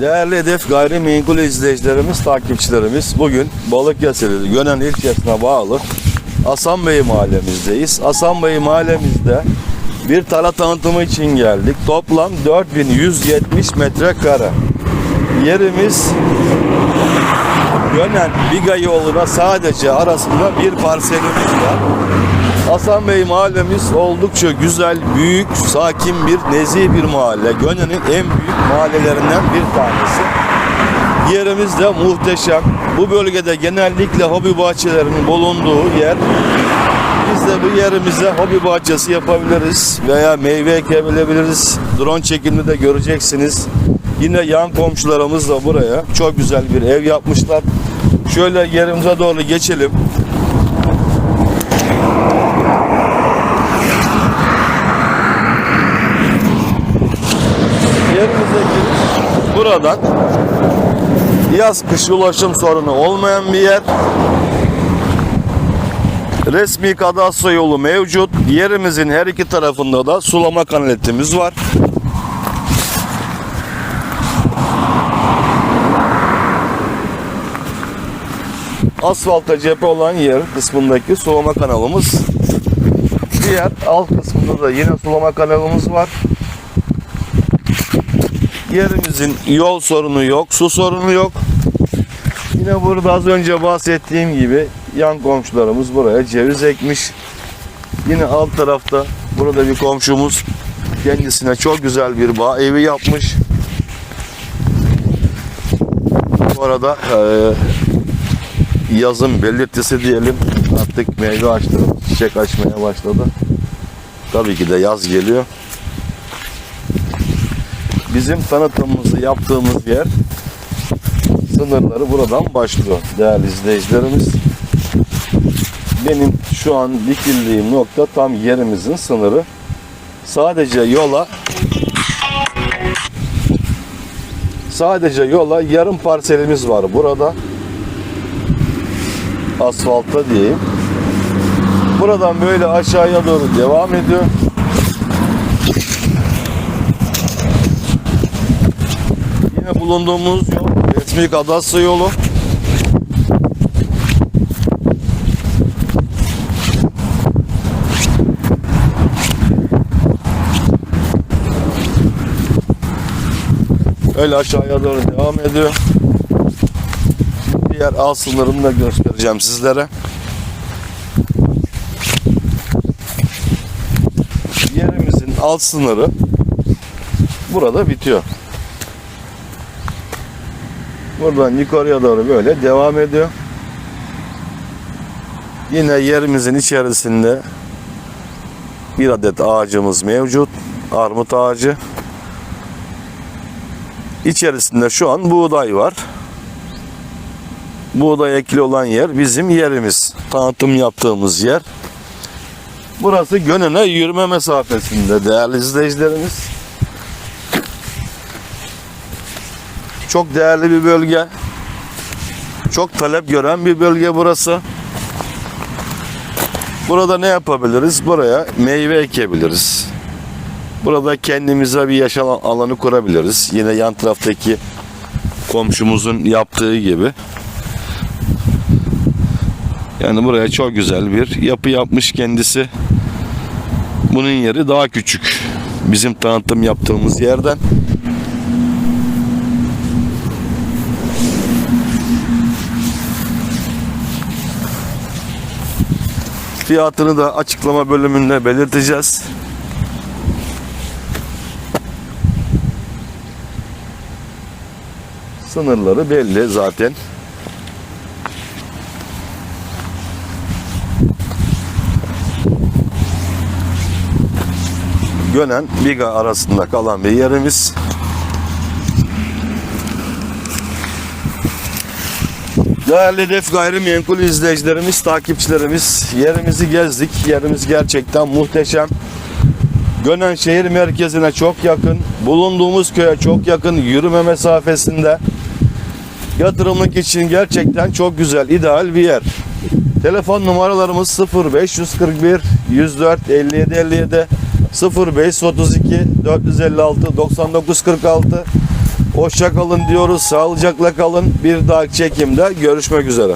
Değerli Hedef Gayrimenkul izleyicilerimiz, takipçilerimiz bugün Balıkesir'de Gönen ilçesine bağlı Hasanbey mahallemizdeyiz. Hasanbey mahallemizde bir tarla tanıtımı için geldik. Toplam 4170 metrekare. Yerimiz Gönen Biga yoluna sadece arasında bir parselimiz var. Hasan Bey mahallemiz oldukça güzel, büyük, sakin bir, nezih bir mahalle. Gönen'in en büyük mahallelerinden bir tanesi. Yerimiz de muhteşem. Bu bölgede genellikle hobi bahçelerinin bulunduğu yer. Biz de bu yerimize hobi bahçesi yapabiliriz veya meyve ekebiliriz. Drone çekimini de göreceksiniz. Yine yan komşularımız da buraya çok güzel bir ev yapmışlar. Şöyle yerimize doğru geçelim. Yerimize giriş buradan yaz kış ulaşım sorunu olmayan bir yer. Resmi kadastro yolu mevcut. Yerimizin her iki tarafında da sulama kanaletimiz var. Asfalta cephe olan yer kısmındaki sulama kanalımız. Diğer alt kısmında da yine sulama kanalımız var. Yerimizin yol sorunu yok, su sorunu yok. Yine burada az önce bahsettiğim gibi yan komşularımız buraya ceviz ekmiş. Yine alt tarafta burada bir komşumuz kendisine çok güzel bir bağ evi yapmış. Bu arada yazın belirtisi diyelim artık meyve ağaçlarımız çiçek açmaya başladı. Tabii ki de yaz geliyor. Bizim tanıtımımızı yaptığımız yer sınırları buradan başlıyor değerli izleyicilerimiz. Benim şu an dikildiğim nokta tam yerimizin sınırı. Sadece yola sadece yola yarım parselimiz var burada. Asfaltta diyeyim. Buradan böyle aşağıya doğru devam ediyor. Yine bulunduğumuz yol resmi kadastro yolu. Öyle aşağıya doğru devam ediyor. Diğer alt sınırını da göstereceğim sizlere. Yerimizin alt sınırı burada bitiyor. Buradan yukarıya doğru böyle devam ediyor. Yine yerimizin içerisinde bir adet ağacımız mevcut. Armut ağacı. İçerisinde şu an buğday var. Buğday ekili olan yer bizim yerimiz. Tanıtım yaptığımız yer. Burası Gönen'e yürüme mesafesinde değerli izleyicilerimiz. Çok değerli bir bölge. Çok talep gören bir bölge burası. Burada ne yapabiliriz? Buraya meyve ekebiliriz. Burada kendimize bir yaşam alanı kurabiliriz. Yine yan taraftaki komşumuzun yaptığı gibi. Yani buraya çok güzel bir yapı yapmış kendisi. Bunun yeri daha küçük. Bizim tanıtım yaptığımız yerden. Fiyatını da açıklama bölümünde belirteceğiz. Sınırları belli zaten. Gönen Biga arasında kalan bir yerimiz. Değerli Hedef Gayrimenkul izleyicilerimiz, takipçilerimiz yerimizi gezdik. Yerimiz gerçekten muhteşem. Gönen şehir merkezine çok yakın, bulunduğumuz köye çok yakın, yürüme mesafesinde. Yatırımlık için gerçekten çok güzel, ideal bir yer. Telefon numaralarımız 0541 104 57 57 0532 456 9946 Hoşça kalın diyoruz. Sağlıcakla kalın. Bir dahaki çekimde görüşmek üzere.